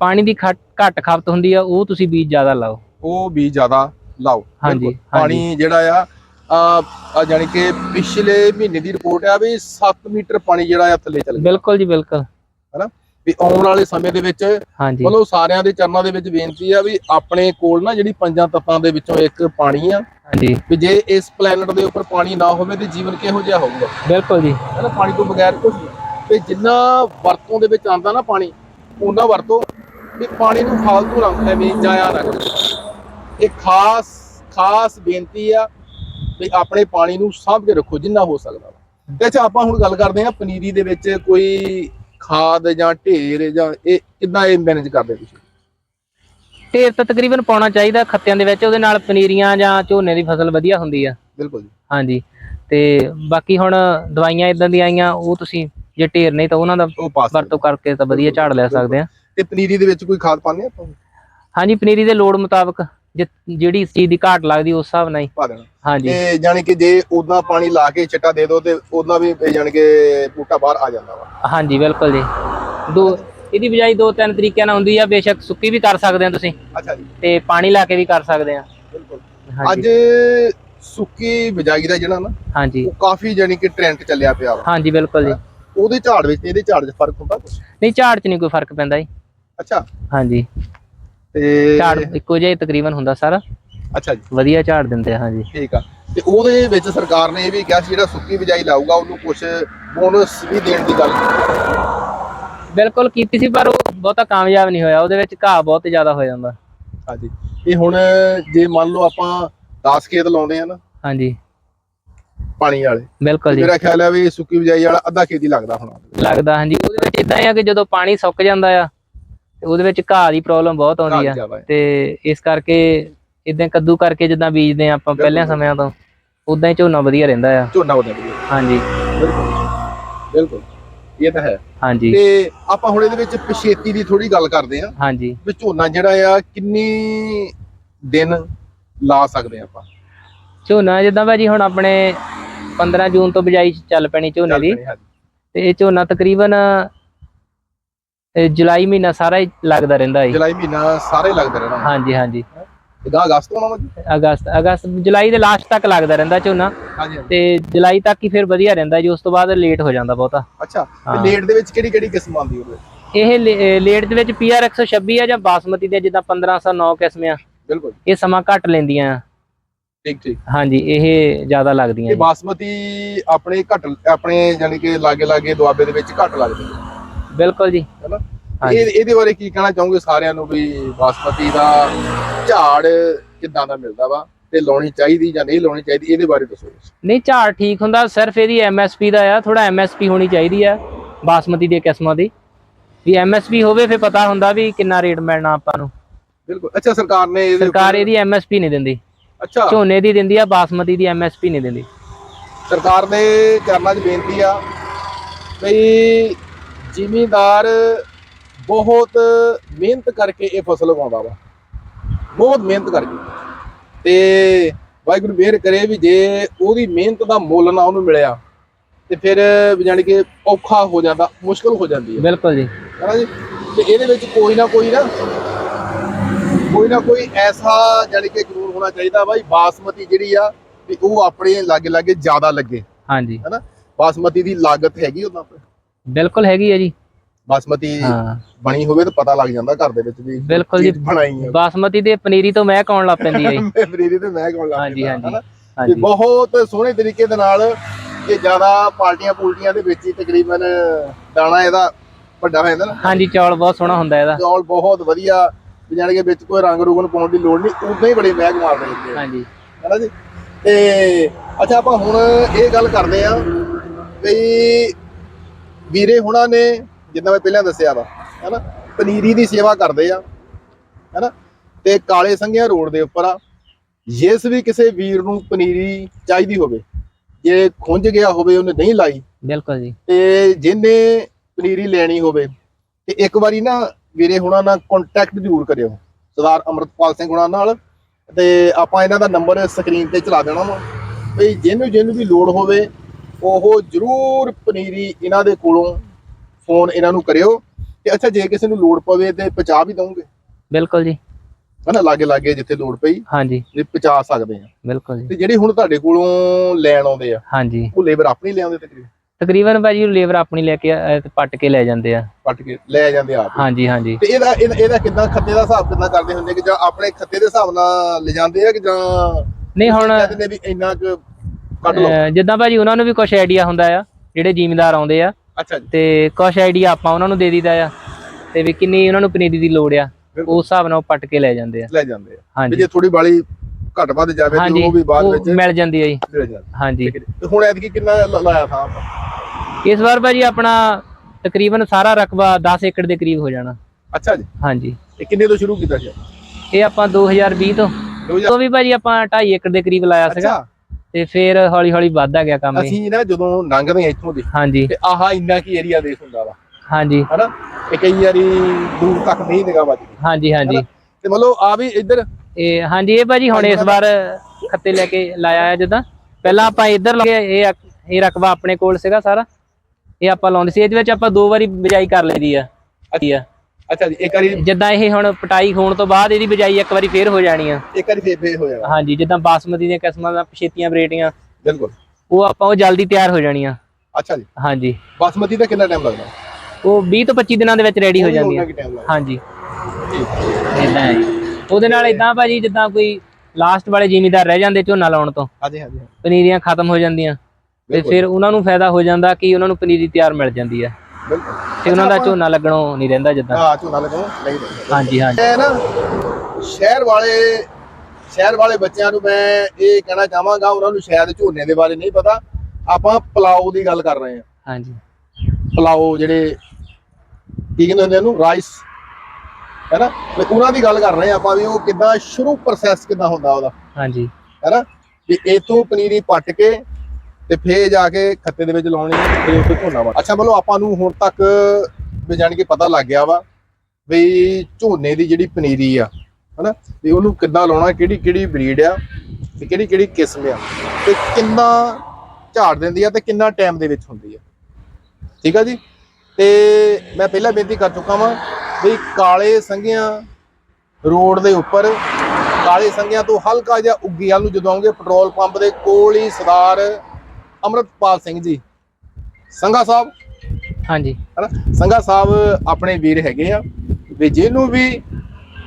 ਪਾਣੀ ਦੀ ਘੱਟ ਖਪਤ ਹੁੰਦੀ ਆ ਉਹ ਤੁਸੀਂ ਬੀਜ ਜ਼ਿਆਦਾ ਲਾਓ। ਉਹ ਵੀ ਜ਼ਿਆਦਾ ਲਾਓ ਹਾਂਜੀ। ਪਾਣੀ ਜਿਹੜਾ ਆ ਆ ਜਾਣੀ ਕਿ ਪਿਛਲੇ ਮਹੀਨੇ ਦੀ ਰਿਪੋਰਟ ਆ ਵੀ 7 ਮੀਟਰ ਪਾਣੀ ਜਿਹੜਾ ਆ ਥੱਲੇ ਚੱਲ ਗਿਆ। ਬਿਲਕੁਲ ਜੀ ਬਿਲਕੁਲ। ਹੈਨਾ? ਵੀ ਆਉਣ ਵਾਲੇ ਸਮੇਂ ਦੇ ਵਿੱਚ ਹਾਂਜੀ। ਮਤਲਬ ਸਾਰਿਆਂ ਦੇ ਚਰਨਾਂ ਦੇ ਵਿੱਚ ਬੇਨਤੀ ਆ ਵੀ ਆਪਣੇ ਕੋਲ ਨਾ ਜਿਹੜੀ ਪੰਜਾਂ ਤੱਤਾਂ ਦੇ ਵਿੱਚੋਂ ਇੱਕ ਪਾਣੀ ਆ। ਹਾਂਜੀ। ਵੀ ਜੇ ਇਸ ਪਲੈਨਟ ਦੇ ਉੱਪਰ ਪਾਣੀ ਨਾ ਹੋਵੇ ਤੇ ਜੀਵਨ ਕਿਹੋ ਜਿਹਾ ਹੋਊਗਾ? ਬਿਲਕੁਲ ਜੀ। ਹੈਨਾ ਪਾਣੀ ਤੋਂ ਬਗੈਰ ਕੁਝ ਨਹੀਂ। ਤੇ ਜਿੰਨਾ ਵਰਤੋਂ ਦੇ ਵਿੱਚ ਆਂਦਾ ਨਾ ਪਾਣੀ ਉਹਨਾਂ ਵਰਤੋਂ। ਵੀ ਪਾਣੀ ਨੂੰ ਫਾਲਤੂ ਨਾ ਐਵੇਂ ਜਾਇਆ ਕਰੋ ਇਹ ਖਾਸ ਖਾਸ ਬੇਨਤੀ ਆ ਵੀ ਆਪਣੇ ਪਾਣੀ ਨੂੰ ਸਾਂਭ ਕੇ ਰੱਖੋ ਜਿੰਨਾ ਹੋ ਸਕਦਾ। ਵਾ ਤੇ ਅੱਛਾ ਆਪਾਂ ਹੁਣ ਗੱਲ ਕਰਦੇ ਹਾਂ ਪਨੀਰੀ ਦੇ ਵਿੱਚ ਕੋਈ ਖਾਦ ਜਾਂ ਢੇਰ ਜਾਂ ਇਹ ਕਿੱਦਾਂ ਇਹ ਮੈਨੇਜ ਕਰਦੇ ਤੁਸੀਂ? ਢੇਰ ਤਾਂ ਤਕਰੀਬਨ ਪਾਉਣਾ ਚਾਹੀਦਾ ਖੱਤਿਆਂ ਦੇ ਵਿੱਚ ਉਹਦੇ ਨਾਲ ਪਨੀਰੀਆਂ ਜਾਂ ਝੋਨੇ ਦੀ ਫਸਲ ਵਧੀਆ ਹੁੰਦੀ ਆ। ਬਿਲਕੁਲ ਜੀ। ਹਾਂਜੀ। ਤੇ ਬਾਕੀ ਹੁਣ ਦਵਾਈਆਂ ਇਦਾਂ ਦੀਆਂ ਆਈਆਂ ਉਹ ਤੁਸੀਂ ਜੇ ਢੇਰ ਨਹੀਂ ਤਾਂ ਉਹਨਾਂ ਦਾ ਉਹ ਵਰਤੋਂ ਕਰਕੇ ਤਾਂ ਵਧੀਆ ਝਾੜ ਲੈ ਸਕਦੇ ਆ। ਤੇ ਪਨੀਰੀ ਦੇ ਵਿੱਚ ਕੋਈ ਖਾਦ ਪਾਉਂਦੇ ਆ ਆਪਾਂ? ਹਾਂਜੀ ਪਨੀਰੀ ਦੇ ਲੋੜ ਮੁਤਾਬਕ ਜਿਹੜੀ ਇਸ ਚੀਜ਼ ਦੀ ਘਾਟ ਲੱਗਦੀ ਉਸ ਹਿਸਾਬ ਨਾਲ ਹੀ। ਪਾ ਦੇਣਾ। ਹਾਂਜੀ। ਤੇ ਜਾਣੀ ਕਿ ਜੇ ਉਦਾਂ ਪਾਣੀ ਲਾ ਕੇ ਛਿੱਟਾ ਦੇ ਦਿਓ ਤੇ ਉਦਾਂ ਵੀ ਜਾਣੀ ਕਿ ਬੂਟਾ ਬਾਹਰ ਆ ਜਾਂਦਾ ਵਾ। ਹਾਂਜੀ ਬਿਲਕੁਲ ਜੀ। ਦੋ ਇਹਦੀ ਬਜਾਈ ਦੋ ਤਿੰਨ ਤਰੀਕਿਆਂ ਨਾਲ ਹੁੰਦੀ ਆ ਬੇਸ਼ੱਕ ਸੁੱਕੀ ਵੀ ਕਰ ਸਕਦੇ ਆ ਤੁਸੀਂ। ਅੱਛਾ ਜੀ। ਤੇ ਪਾਣੀ ਲਾ ਕੇ ਵੀ ਕਰ ਸਕਦੇ ਆ। ਬਿਲਕੁਲ। ਹਾਂਜੀ। ਅੱਜ ਸੁੱਕੀ ਬਿਜਾਈ ਦਾ ਜਿਹੜਾ ਨਾ ਹਾਂਜੀ। ਉਹ ਕਾਫੀ ਜਾਣੀ ਕਿ ਟ੍ਰੈਂਡ ਚੱਲਿਆ ਪਿਆ ਵਾ। ਹਾਂਜੀ ਬਿਲਕੁਲ ਜੀ। ਉਹਦੇ ਝਾੜ ਵਿੱਚ ਇਹਦੇ ਝਾੜ 'ਚ ਫ਼ਰਕ ਹੁੰਦਾ ਕੁਛ? ਨਹੀਂ ਝਾੜ 'ਚ ਨਹੀਂ ਕੋਈ ਫ਼ਰਕ ਪੈਂਦਾ ਜੀ। ਅੱਛਾ। ਹਾਂਜੀ। ਤੇ ਝਾੜ ਇੱਕੋ ਜਿਹਾ ਹੀ ਤਕਰੀਬਨ ਹੁੰਦਾ ਸਾਰਾ। ਅੱਛਾ ਜੀ। ਵਧੀਆ ਝਾੜ ਦਿੰਦੇ ਆ ਹਾਂਜੀ। ਠੀਕ ਆ। ਤੇ ਉਹਦੇ ਵਿੱਚ ਸਰਕਾਰ ਨੇ ਇਹ ਵੀ ਕਿਹਾ ਸੀ ਜਿਹੜਾ ਸੁੱਕੀ ਬਿਜਾਈ ਲਾਊਗਾ ਉਹਨੂੰ ਕੁਝ ਬੋਨਸ ਵੀ ਦੇਣ ਦੀ ਗੱਲ। ਬਿਲਕੁਲ ਕੀਤੀ ਸੀ ਪਰ ਉਹ ਬਹੁਤਾ ਕਾਮਯਾਬ ਨਹੀਂ ਹੋਇਆ। ਉਹਦੇ ਵਿੱਚ ਘਾਹ ਬਹੁਤ ਜ਼ਿਆਦਾ ਹੋ ਜਾਂਦਾ। ਹਾਂਜੀ। ਇਹ ਹੁਣ ਜੇ ਮੰਨ ਲਓ ਆਪਾਂ 10 ਖੇਤ ਲਾਉਂਦੇ ਆ ਨਾ ਹਾਂਜੀ। ਪਾਣੀ ਵਾਲੇ ਬਿਲਕੁਲ ਜੀ। ਮੇਰਾ ਖਿਆਲ ਹੈ ਵੀ ਸੁੱਕੀ ਬਿਜਾਈ ਵਾਲਾ ਅੱਧਾ ਖੇਤ ਹੀ ਲੱਗਦਾ ਹੋਣਾ। ਲੱਗਦਾ ਹਾਂਜੀ। ਉਹਦੇ ਵਿੱਚ ਇਦਾਂ ਆ ਕਿ ਜਦੋਂ ਪਾਣੀ ਸੁੱਕ ਜਾਂਦਾ ਆ ਉਹਦੇ ਵਿੱਚ ਘਾਹ ਦੀ ਪ੍ਰੋਬਲਮ ਬਹੁਤ ਆਉਂਦੀ ਆ। ਤੇ ਇਸ ਕਰਕੇ ਇਦਾਂ ਕੱਦੂ ਕਰਕੇ ਜਿੱਦਾਂ ਬੀਜਦੇ ਆ ਆਪਾਂ ਪਹਿਲਿਆਂ। ਸਮਿਆਂ ਤੋਂ ਉਦਾਂ ਹੀ ਝੋਨਾ ਵਧੀਆ ਰਹਿੰਦਾ ਆ। ਝੋਨਾ ਉਹਦਾ ਵੀ ਹਾਂਜੀ। ਬਿਲਕੁਲ ਇਹ ਤਾਂ ਹੈ। ਹਾਂਜੀ। ਤੇ ਆਪਾਂ ਹੁਣ ਇਹਦੇ ਵਿੱਚ ਪਛੇਤੀ ਦੀ ਥੋੜੀ ਗੱਲ ਕਰਦੇ ਆ ਹਾਂਜੀ। ਵੀ ਝੋਨਾ ਜਿਹੜਾ ਆ ਕਿੰਨੀ ਦਿਨ ਲਾ ਸਕਦੇ ਆ ਆਪਾਂ? ਝੋਨਾ ਜਿੱਦਾਂ ਭਾਜੀ ਹੁਣ ਆਪਣੇ 15 ਜੂਨ ਤੋਂ ਬਿਜਾਈ ਚੱਲ ਪੈਣੀ ਝੋਨੇ ਦੀ। ਤੇ ਇਹ ਝੋਨਾ ਤਕਰੀਬਨ ਜੁਲਾਈ ਮਹੀਨਾ ਸਾਰਾ ਹੀ ਲੱਗਦਾ ਰਹਿੰਦਾ ਹੈ ਜੁਲਾਈ ਮਹੀਨਾ ਸਾਰੇ ਲੱਗਦਾ ਰਹਿਣਾ ਹਾਂਜੀ ਹਾਂਜੀ। ਇਹਦਾ ਅਗਸਤ ਹੋਣਾ ਅਗਸਤ ਅਗਸਤ ਜੁਲਾਈ ਦੇ ਲਾਸਟ ਤੱਕ ਲੱਗਦਾ ਰਹਿੰਦਾ ਝੋਨਾ। ਹਾਂਜੀ ਤੇ ਜੁਲਾਈ ਤੱਕ ਹੀ ਫਿਰ ਵਧੀਆ ਰਹਿੰਦਾ ਜੀ ਉਸ ਤੋਂ ਬਾਅਦ ਲੇਟ ਹੋ ਜਾਂਦਾ ਬਹੁਤਾ। ਅੱਛਾ। ਤੇ ਲੇਟ ਦੇ ਵਿੱਚ ਕਿਹੜੀ ਕਿਹੜੀ ਕਿਸਮ ਆਉਂਦੀ ਉਹਦੇ? ਇਹ ਲੇਟ ਦੇ ਵਿੱਚ ਪੀਆਰ 126 ਆ ਜਾਂ ਬਾਸਮਤੀ ਦੇ ਜਿੱਦਾਂ 1509 ਕਿਸਮ ਬਿਲਕੁਲ ਇਹ ਸਮਾਂ ਘੱਟ ਲੈਂਦੀਆਂ। ਆ ਠੀਕ ਠੀਕ। ਹਾਂਜੀ ਇਹ ਜ਼ਿਆਦਾ ਲੱਗਦੀਆਂ ਇਹ। ਬਾਸਮਤੀ ਆਪਣੇ ਘੱਟ ਆਪਣੇ ਯਾਨੀ ਕਿ ਲਾਗੇ ਲਾਗੇ ਦੁਆਬੇ ਦੇ ਵਿੱਚ ਘੱਟ ਲੱਗਦੀ ਹੈ। ਬਿਲਕੁਲ ਜੀ। ਹੈਨਾ। ਇਹ ਇਹਦੇ ਬਾਰੇ ਕੀ ਕਹਿਣਾ ਚਾਹੋਗੇ ਸਾਰਿਆਂ ਨੂੰ ਵੀ ਬਾਸਮਤੀ ਦਾ ਝਾੜ ਕਿੱਦਾਂ ਦਾ ਮਿਲਦਾ ਵਾ? ਤੇ ਲਾਉਣੀ ਚਾਹੀਦੀ ਜਾਂ ਨਹੀਂ ਲਾਉਣੀ ਚਾਹੀਦੀ ਇਹਦੇ ਬਾਰੇ ਦੱਸੋ ਨਹੀਂ ਝਾੜ ਠੀਕ ਹੁੰਦਾ ਸਿਰਫ ਇਹਦੀ ਐਮਐਸਪੀ ਦਾ ਆ ਥੋੜਾ ਐਮਐਸਪੀ ਹੋਣੀ ਚਾਹੀਦੀ ਆ ਬਾਸਮਤੀ ਦੇ ਕਿਸਮਾਂ ਦੀ। ਵੀ ਐਮਐਸਪੀ ਹੋਵੇ ਫਿਰ ਪਤਾ ਹੁੰਦਾ ਵੀ ਕਿੰਨਾ ਰੇਟ ਮਿਲਣਾ ਆਪਾਂ ਨੂੰ। ਬਿਲਕੁਲ। ਅੱਛਾ ਸਰਕਾਰ ਨੇ ਸਰਕਾਰ ਇਹਦੀ ਐਮਐਸਪੀ ਨਹੀਂ ਦਿੰਦੀ। ਅੱਛਾ। ਝੋਨੇ ਦੀ ਦਿੰਦੀ ਆ ਬਾਸਮਤੀ ਦੀ ਐਮਐਸਪੀ ਨਹੀਂ ਦਿੰਦੀ। ਸਰਕਾਰ ਨੇ ਚਰਨਾਂ 'ਚ ਬੇਨਤੀ ਆ ਵੀ ਜ਼ਿਮੀਂਦਾਰ ਬਹੁਤ ਮਿਹਨਤ ਕਰਕੇ ਇਹ ਫਸਲ ਉਗਾਉਂਦਾ ਵਾ। ਬਹੁਤ ਮਿਹਨਤ ਕਰਕੇ। ਤੇ ਵਾਹਿਗੁਰੂ ਮਿਹਰ ਕਰੇ ਵੀ ਜੇ ਉਹਦੀ ਮਿਹਨਤ ਦਾ ਮੁੱਲ ਨਾ ਉਹਨੂੰ ਮਿਲਿਆ ਤੇ ਫਿਰ ਜਾਣੀ ਕਿ ਔਖਾ ਹੋ ਜਾਂਦਾ ਮੁਸ਼ਕਲ ਹੋ ਜਾਂਦੀ ਹੈ। ਬਿਲਕੁਲ ਜੀ। ਹੈ ਨਾ ਜੀ? ਤੇ ਇਹਦੇ ਵਿੱਚ ਕੋਈ ਨਾ ਕੋਈ ਨਾ ਕੋਈ ਨਾ ਕੋਈ ਐਸਾ ਜਾਣੀ ਕਿ ਕਾਨੂੰਨ ਹੋਣਾ ਚਾਹੀਦਾ ਬਾਈ ਬਾਸਮਤੀ ਜਿਹੜੀ ਆ ਵੀ ਉਹ ਆਪਣੇ ਲਾਗੇ ਲਾਗੇ ਜ਼ਿਆਦਾ ਲੱਗੇ। ਹਾਂਜੀ। ਹੈਨਾ? ਬਾਸਮਤੀ ਦੀ ਲਾਗਤ ਹੈਗੀ ਉਹਨਾਂ ਤੇ ਬਿਲਕੁਲ ਹੈਗੀ ਆ ਜੀ। ਬਾਸਮਤੀ ਹਾਂ। ਬਣੀ ਹੋਵੇ ਤਾਂ ਪਤਾ ਲੱਗ ਜਾਂਦਾ ਘਰ ਦੇ ਵਿੱਚ ਵੀ ਬਿਲਕੁਲ ਜੀ। ਚੀਜ਼ ਬਣਾਈ ਹੈ ਬਾਸਮਤੀ ਦੇ ਪਨੀਰੀ ਤੋਂ ਮਹਿਕ ਆਉਣ ਲੱਗ ਪੈਂਦੀ ਹੈ ਜੀ। ਤੇ ਮੈਂ ਕੌਣ ਲੱਗ ਹਾਂਜੀ, ਹਾਂਜੀ। ਵੀ ਹਾਂਜੀ। ਬਹੁਤ ਸੋਹਣੇ ਤਰੀਕੇ ਦੇ ਨਾਲ ਇਹ ਜ਼ਿਆਦਾ ਪਾਰਟੀਆਂ ਪੂਲਟੀਆਂ ਦੇ ਵਿੱਚ ਹੀ ਤਕਰੀਬਨ ਦਾਣਾ ਇਹਦਾ ਵੱਡਾ ਹੋ ਜਾਂਦਾ ਨਾ। ਹਾਂਜੀ ਚੌਲ ਬਹੁਤ ਸੋਹਣਾ ਹੁੰਦਾ ਇਹਦਾ। ਚੌਲ ਬਹੁਤ ਵਧੀਆ ਵੀ ਜਾਣੀ ਕਿ ਵਿੱਚ ਕੋਈ ਰੰਗ ਰੂਗਨ ਪਾਉਣ ਦੀ ਲੋੜ ਨਹੀਂ ਉਦਾਂ ਹੀ ਬੜੇ ਮਹਿਕ ਮਾਰਦੇ ਹੁੰਦੇ ਆ ਹਾਂਜੀ। ਹੈਨਾ ਜੀ? ਤੇ ਅੱਛਾ ਆਪਾਂ ਹੁਣ ਇਹ ਗੱਲ ਕਰਦੇ ਆ ਵੀ ਵੀਰੇ ਹੁਣਾਂ ਨੇ ਜਿੱਦਾਂ ਮੈਂ ਪਹਿਲਾਂ ਦੱਸਿਆ ਵਾ ਹੈਨਾ ਪਨੀਰੀ ਦੀ ਸੇਵਾ ਕਰਦੇ ਆ ਹੈਨਾ ਤੇ ਕਾਲੇ ਸੰਘਿਆ ਰੋਡ ਦੇ ਉੱਪਰ ਆ। ਜਿਸ ਵੀ ਕਿਸੇ ਵੀਰ ਨੂੰ ਪਨੀਰੀ ਚਾਹੀਦੀ ਹੋਵੇ ਜੇ ਖੁੰਝ ਗਿਆ ਹੋਵੇ ਉਹਨੇ ਨਹੀਂ ਲਾਈ ਬਿਲਕੁਲ ਜੀ। ਤੇ ਜਿਹਨੇ ਪਨੀਰੀ ਲੈਣੀ ਹੋਵੇ ਤੇ ਇੱਕ ਵਾਰੀ ਨਾ ਵੀਰੇ ਹੁਣਾਂ ਨਾਲ ਕੰਟੈਕਟ ਜ਼ਰੂਰ ਕਰਿਓ ਸਰਦਾਰ ਅਮਰਤਪਾਲ ਸਿੰਘ ਹੁਣਾਂ ਨਾਲ ਤੇ ਆਪਾਂ ਇਹਨਾਂ ਦਾ ਨੰਬਰ ਸਕਰੀਨ ਤੇ ਚਲਾ ਦੇਣਾ ਵਾ ਵੀ ਜਿਹਨੂੰ ਜਿਹਨੂੰ ਵੀ ਲੋੜ ਹੋਵੇ ਉਹ ਜ਼ਰੂਰ ਪਨੀਰੀ ਇਹਨਾਂ ਦੇ ਕੋਲੋਂ ਫੋਨ ਇਹਨਾਂ ਨੂੰ ਕਰਿਓ ਤੇ ਅੱਛਾ ਜੇ ਕਿਸੇ ਨੂੰ ਲੋੜ ਪਵੇ ਤੇ ਪਹੁੰਚਾ ਵੀ ਦਵਾਂਗੇ ਬਿਲਕੁਲ ਜੀ। ਹਨਾ ਲਾਗੇ ਲਾਗੇ ਜਿੱਥੇ ਲੋੜ ਪਈ ਹਾਂਜੀ। ਤੇ ਪਹੁੰਚਾ ਸਕਦੇ ਆ ਬਿਲਕੁਲ ਜੀ। ਤੇ ਜਿਹੜੇ ਹੁਣ ਤੁਹਾਡੇ ਕੋਲੋਂ ਲੈਣ ਆਉਂਦੇ ਆ ਹਾਂਜੀ। ਉਹ ਲੇਬਰ ਆਪਣੀ ਲਿਆਉਂਦੇ ਤਕਰੀਬਨ? ਤਕਰੀਬਨ ਭਾਜੀ ਲੇਬਰ ਆਪਣੀ ਲੈ ਕੇ ਪੱਟ ਕੇ ਲੈ ਜਾਂਦੇ ਆ। ਪੱਟ ਕੇ ਲੈ ਜਾਂਦੇ ਆ ਹਾਂਜੀ ਹਾਂਜੀ। ਤੇ ਇਹਦਾ ਇਹਦਾ ਕਿੰਨਾ ਖੱਤੇ ਦਾ ਹਿਸਾਬ ਕਿੰਨਾ ਕਰਦੇ ਹੁੰਦੇ ਕਿ ਜਾਂ ਆਪਣੇ ਖੱਤੇ ਦੇ ਹਿਸਾਬ ਨਾਲ ਲੈ ਜਾਂਦੇ ਆ ਕਿ ਜਾਂ ਨਹੀਂ ਹੁਣ ਕਹਿੰਦੇ ਵੀ ਇੰਨਾ ਕੁ ਕੱਢ ਲਓ। ਅਹ, ਜਿੱਦਾਂ ਭਾਜੀ ਉਹਨਾਂ ਨੂੰ ਵੀ ਕੁਝ ਆਈਡੀਆ ਹੁੰਦਾ ਆ ਜਿਹੜੇ ਜ਼ਿਮੀਂਦਾਰ ਆਉਂਦੇ ਆ। ਅੱਛਾ ਜੀ। ਤੇ ਕੁਝ ਆਈਡੀਆ ਆਪਾਂ ਉਹਨਾਂ ਨੂੰ ਦੇ ਦਈਦਾ ਆ। ਤੇ ਵੀ ਕਿੰਨੀ ਉਹਨਾਂ ਨੂੰ ਪਨੀਰੀ ਦੀ ਲੋੜ ਆ ਬਿਲਕੁਲ। ਉਸ ਹਿਸਾਬ ਨਾਲ ਉਹ ਪੱਟ ਕੇ ਲੈ ਜਾਂਦੇ ਆ। ਲੈ ਜਾਂਦੇ ਆ। ਤੇ ਹਾਂਜੀ। ਜੇ ਥੋੜੀ ਬਾਲੀ ਘੱਟ ਵੱਧ ਜਾਵੇ ਹਾਂਜੀ ਤੇ ਉਹ ਵੀ ਬਾਅਦ ਉਹ ਵਿੱਚ ਮਿਲ ਜਾਂਦੀ ਹੈ ਜੀ। ਜਾਂਦੀ ਹਾਂਜੀ। ਠੀਕ ਹੈ ਜੀ। ਤੇ ਹੁਣ ਐਤਕੀ ਕਿੰਨਾ ਲ- ਲਾਇਆ ਥਾ ਆਪਾਂ? ਇਸ ਵਾਰ ਭਾਜੀ ਆਪਣਾ ਤਕਰੀਬਨ ਸਾਰਾ ਰਕਬਾ 10 ਏਕੜ ਦੇ ਕਰੀਬ ਹੋ ਜਾਣਾ। ਅੱਛਾ ਜੀ। ਹਾਂਜੀ। ਤੇ ਕਿੰਨੇ ਤੋਂ ਸ਼ੁਰੂ ਕੀਤਾ ਸੀ? ਇਹ ਆਪਾਂ 2020 ਤੋਂ। 2000 ਤੋਂ ਵੀ ਭਾਜੀ ਆਪਾਂ 2.5 ਏਕੜ ਦੇ ਕਰੀਬ ਲਾਇਆ ਸੀਗਾ। ਅੱਛਾ ਤੇ ਫਿਰ ਹੌਲੀ ਹੌਲੀ ਵੱਧਦਾ ਗਿਆ ਕੰਮ ਇਹ। ਅਸੀਂ ਨਾ ਜਦੋਂ ਲੰਘਦੇ ਹਾਂ ਇੱਥੋਂ ਦੀ ਹਾਂਜੀ। ਤੇ ਆਹ ਇੰਨਾ ਕੀ ਏਰੀਆ ਦੇਖ ਹੁੰਦਾ ਵਾ। ਹਾਂਜੀ। ਹਨਾ? ਤੇ ਕਈ ਵਾਰੀ ਦੂਰ ਤੱਕ ਨਹੀਂ ਨਿਗਾਹ ਵੱਜਦੀ। ਹਾਂਜੀ ਹਾਂਜੀ। ਤੇ ਮਤਲਬ ਆ ਵੀ ਇੱਧਰ ਇਹ ਹਾਂਜੀ ਇਹ ਭਾਜੀ ਹੁਣ ਇਸ ਵਾਰ ਖੱਤੇ ਲੈ ਕੇ ਲਾਇਆ ਆ ਜਿੱਦਾਂ। ਪਹਿਲਾਂ ਆਪਾਂ ਇੱਧਰ ਲਾਏ ਇਹ ਇਹ ਰਕਬਾ ਆਪਣੇ ਕੋਲ ਸੀਗਾ ਸਾਰਾ। ਇਹ ਆਪਾਂ ਲਾਉਂਦੇ ਸੀ ਇਹਦੇ ਵਿੱਚ ਆਪਾਂ ਦੋ ਵਾਰੀ ਬਿਜਾਈ ਕਰ ਲਈਦੀ ਆ ਆ। ਅੱਛਾ। ਜੀ ਇੱਕ ਵਾਰੀ ਜਿੱਦਾਂ ਇਹ ਹੁਣ ਪਟਾਈ ਹੋਣ ਤੋਂ ਬਾਅਦ ਇਹਦੀ ਬਿਜਾਈ ਇੱਕ ਵਾਰੀ ਫੇਰ ਹੋ ਜਾਣੀ ਆ ਇੱਕ ਵਾਰੀ ਫੇਰ ਫੇਰ ਹੋ ਜਾਣਾ। ਹਾਂਜੀ ਜਿੱਦਾਂ ਬਾਸਮਤੀ ਦੀਆਂ ਕਿਸਮਾਂ ਦਾ ਪਛੇਤੀਆਂ ਵੈਰਾਈਟੀਆਂ ਬਿਲਕੁਲ। ਉਹ ਆਪਾਂ ਉਹ ਜਲਦੀ ਤਿਆਰ ਹੋ ਜਾਣੀਆਂ। ਅੱਛਾ ਜੀ। ਹਾਂਜੀ। ਬਾਸਮਤੀ ਦਾ ਕਿੰਨਾ ਟਾਈਮ ਲੱਗਦਾ? ਉਹ 20 ਤੋਂ 25 ਦਿਨਾਂ ਦੇ ਵਿੱਚ ਰੈਡੀ ਹੋ ਟਾਈਮ ਲੱਗਦਾ? ਹਾਂਜੀ। ਇਦਾਂ ਹੈ। ਉਹਦੇ ਨਾਲ ਇਦਾਂ ਭਾਜੀ ਜਿੱਦਾਂ ਕੋਈ ਲਾਸਟ ਵਾਲੇ ਜ਼ਿਮੀਦਾਰ ਰਹਿ ਜਾਂਦੇ ਝੋਨਾ ਲਾਉਣ ਤੋਂ। ਹਾਂਜੀ ਹਾਂਜੀ। ਪਨੀਰੀਆਂ ਖਤਮ ਹੋ ਜਾਂਦੀਆਂ। ਤੇ। ਫਿਰ ਉਹਨਾਂ ਨੂੰ ਫਾਇਦਾ ਹੋ ਜਾਂਦਾ ਕਿ ਉਹਨਾਂ ਨੂੰ ਪਨੀਰੀ ਤਿਆਰ ਮਿਲ ਜਾਂਦੀ ਹੈ। ਬਿਲਕੁਲ ਤੇ ਉਹਨਾਂ ਦਾ ਝੋਨਾ ਲੱਗਣੋਂ ਨਹੀਂ ਰਹਿੰਦਾ ਜਿੱਦਾਂ। ਹਾਂ ਝੋਨਾ ਲੱਗਣਾ ਨਹੀਂ ਲੱਗਦਾ ਹਾਂਜੀ ਹਾਂਜੀ। ਮੈਂ ਨਾ ਸ਼ਹਿਰ ਵਾਲੇ ਸ਼ਹਿਰ ਵਾਲੇ ਬੱਚਿਆਂ ਨੂੰ ਮੈਂ ਇਹ ਕਹਿਣਾ ਚਾਹਾਂਗਾ ਉਹਨਾਂ ਨੂੰ ਸ਼ਾਇਦ ਝੋਨੇ ਦੇ ਬਾਰੇ ਨਹੀਂ ਪਤਾ। ਆਪਾਂ ਪਲਾਓ ਦੀ ਗੱਲ ਕਰ ਰਹੇ ਹਾਂ। ਹਾਂਜੀ। ਪਲਾਓ ਜਿਹੜੇ ਕੀ ਕਹਿੰਦੇ ਹੁੰਦੇ ਉਹਨੂੰ? ਰਾਈਸ। ਹੈਨਾ? ਵੀ ਉਹਨਾਂ ਦੀ ਗੱਲ ਕਰ ਰਹੇ ਹਾਂ ਆਪਾਂ ਵੀ ਉਹ ਕਿੱਦਾਂ ਸ਼ੁਰੂ ਪ੍ਰੋਸੈਸ ਕਿੱਦਾਂ ਹੁੰਦਾ ਉਹਦਾ। ਹਾਂਜੀ। ਹੈਨਾ? ਵੀ ਇਥੋਂ ਪਨੀਰੀ ਪੱਟ ਕੇ ਤੇ ਫੇਰ ਜਾ ਕੇ ਖੱਤੇ ਦੇ ਵਿੱਚ ਲਾਉਣੀ ਤੇ ਉੱਥੇ ਝੋਨਾ ਵਾ ਅੱਛਾ, ਮਤਲਬ ਆਪਾਂ ਨੂੰ ਹੁਣ ਤੱਕ ਵੀ ਜਾਣ ਕੇ ਪਤਾ ਲੱਗ ਗਿਆ ਵਾ ਵੀ ਝੋਨੇ ਦੀ ਜਿਹੜੀ ਪਨੀਰੀ ਆ, ਹਨਾ, ਵੀ ਉਹਨੂੰ ਕਿੱਦਾਂ ਲਾਉਣਾ, ਕਿਹੜੀ ਕਿਹੜੀ ਬਰੀਡ ਆ ਤੇ ਕਿਹੜੀ ਕਿਹੜੀ ਕਿਸਮ ਆ ਤੇ ਕਿੰਨਾ ਝਾੜ ਦਿੰਦੀ ਆ ਤੇ ਕਿੰਨਾ ਟਾਈਮ ਦੇ ਵਿੱਚ ਹੁੰਦੀ ਆ। ਠੀਕ ਆ ਜੀ? ਤੇ ਮੈਂ ਪਹਿਲਾਂ ਬੇਨਤੀ ਕਰ ਚੁੱਕਾ ਵਾਂ ਵੀ ਕਾਲੇ ਸੰਘਿਆਂ ਰੋਡ ਦੇ ਉੱਪਰ, ਕਾਲੇ ਸੰਘਿਆਂ ਤੋਂ ਹਲਕਾ ਜਿਹਾ ਉੱਗੀ ਵੱਲ ਨੂੰ ਜਦੋਂ ਆਉਂਗੇ, ਪੈਟਰੋਲ ਪੰਪ ਦੇ ਕੋਲ ਹੀ ਸਰਦਾਰ ਅਮਰਤਪਾਲ ਸਿੰਘ ਜੀ। ਸੰਘਾ ਸਾਹਿਬ। ਹਾਂਜੀ। ਹਨਾ? ਸੰਘਾ ਸਾਹਿਬ ਆਪਣੇ ਵੀਰ ਹੈਗੇ ਆ। ਵੀ ਜਿਹਨੂੰ ਵੀ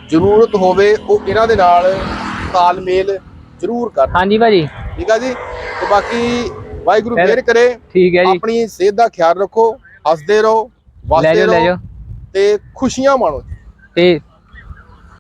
ਜ਼ਰੂਰਤ ਹੋਵੇ ਉਹ ਇਹਨਾਂ ਦੇ ਨਾਲ ਤਾਲਮੇਲ ਜ਼ਰੂਰ ਕਰ। ਹਾਂਜੀ ਭਾਜੀ। ਠੀਕ ਆ ਜੀ? ਤੇ ਬਾਕੀ ਵਾਹਿਗੁਰੂ ਮਿਹਰ ਕਰੇ। ਠੀਕ ਹੈ ਜੀ। ਆਪਣੀ ਸਿਹਤ ਦਾ ਖਿਆਲ ਰੱਖੋ। ਹੱਸਦੇ ਰਹੋ ਵਸਦੇ ਰਹੋ ਤੇ ਖੁਸ਼ੀਆਂ ਮਾਣੋ। ਤੇ